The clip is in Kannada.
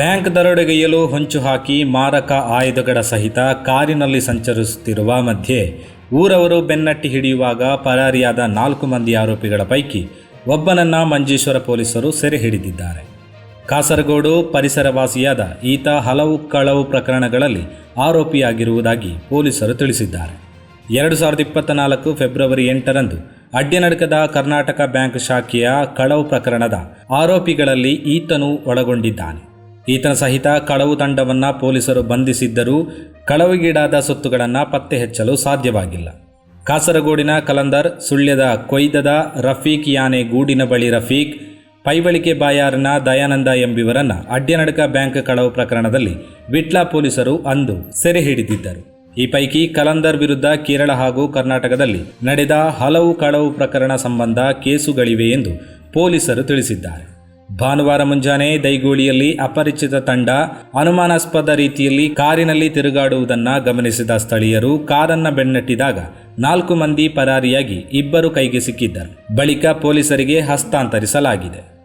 ಬ್ಯಾಂಕ್ ದರೋಡೆಗೈಯಲು ಹೊಂಚು ಹಾಕಿ ಮಾರಕ ಆಯುಧಗಳ ಸಹಿತ ಕಾರಿನಲ್ಲಿ ಸಂಚರಿಸುತ್ತಿರುವ ಮಧ್ಯೆ ಊರವರು ಬೆನ್ನಟ್ಟಿ ಹಿಡಿಯುವಾಗ ಪರಾರಿಯಾದ ನಾಲ್ಕು ಮಂದಿ ಆರೋಪಿಗಳ ಪೈಕಿ ಒಬ್ಬನನ್ನ ಮಂಜೇಶ್ವರ ಪೊಲೀಸರು ಸೆರೆ ಹಿಡಿದಿದ್ದಾರೆ. ಕಾಸರಗೋಡು ಪರಿಸರವಾಸಿಯಾದ ಈತ ಹಲವು ಕಳವು ಪ್ರಕರಣಗಳಲ್ಲಿ ಆರೋಪಿಯಾಗಿರುವುದಾಗಿ ಪೊಲೀಸರು ತಿಳಿಸಿದ್ದಾರೆ. ಎರಡು ಸಾವಿರದ ಇಪ್ಪತ್ತ ನಾಲ್ಕು ಫೆಬ್ರವರಿ ಎಂಟರಂದು ಅಡ್ಡನಡಕದ ಕರ್ನಾಟಕ ಬ್ಯಾಂಕ್ ಶಾಖೆಯ ಕಳವು ಪ್ರಕರಣದ ಆರೋಪಿಗಳಲ್ಲಿ ಈತನು ಒಳಗೊಂಡಿದ್ದಾನೆ. ಈತನ ಸಹಿತ ಕಳವು ತಂಡವನ್ನು ಪೊಲೀಸರು ಬಂಧಿಸಿದ್ದರೂ ಕಳವಿಗೀಡಾದ ಸೊತ್ತುಗಳನ್ನು ಪತ್ತೆ ಹಚ್ಚಲು ಸಾಧ್ಯವಾಗಿಲ್ಲ. ಕಾಸರಗೋಡಿನ ಕಲಂದರ್, ಸುಳ್ಯದ ಕೊಯ್ದದ ರಫೀಕ್ ಯಾನೆ ಗೂಡಿನ ಬಳಿ ರಫೀಕ್, ಪೈವಳಿಕೆ ಬಾಯಾರನ ದಯಾನಂದ ಎಂಬಿವರನ್ನ ಅಡ್ಡನಡಕ ಬ್ಯಾಂಕ್ ಕಳವು ಪ್ರಕರಣದಲ್ಲಿ ವಿಟ್ಲಾ ಪೊಲೀಸರು ಅಂದು ಸೆರೆ ಹಿಡಿದಿದ್ದರು. ಈ ಪೈಕಿ ಕಲಂದರ್ ವಿರುದ್ಧ ಕೇರಳ ಹಾಗೂ ಕರ್ನಾಟಕದಲ್ಲಿ ನಡೆದ ಹಲವು ಕಳವು ಪ್ರಕರಣ ಸಂಬಂಧ ಕೇಸುಗಳಿವೆ ಎಂದು ಪೊಲೀಸರು ತಿಳಿಸಿದ್ದಾರೆ. ಭಾನುವಾರ ಮುಂಜಾನೆ ದೈಗೋಳಿಯಲ್ಲಿ ಅಪರಿಚಿತ ತಂಡ ಅನುಮಾನಾಸ್ಪದ ರೀತಿಯಲ್ಲಿ ಕಾರಿನಲ್ಲಿ ತಿರುಗಾಡುವುದನ್ನ ಗಮನಿಸಿದ ಸ್ಥಳೀಯರು ಕಾರನ್ನ ಬೆನ್ನಟ್ಟಿದಾಗ ನಾಲ್ಕು ಮಂದಿ ಪರಾರಿಯಾಗಿ ಇಬ್ಬರು ಕೈಗೆ ಸಿಕ್ಕಿದ್ದರು. ಬಳಿಕ ಪೊಲೀಸರಿಗೆ ಹಸ್ತಾಂತರಿಸಲಾಗಿದೆ.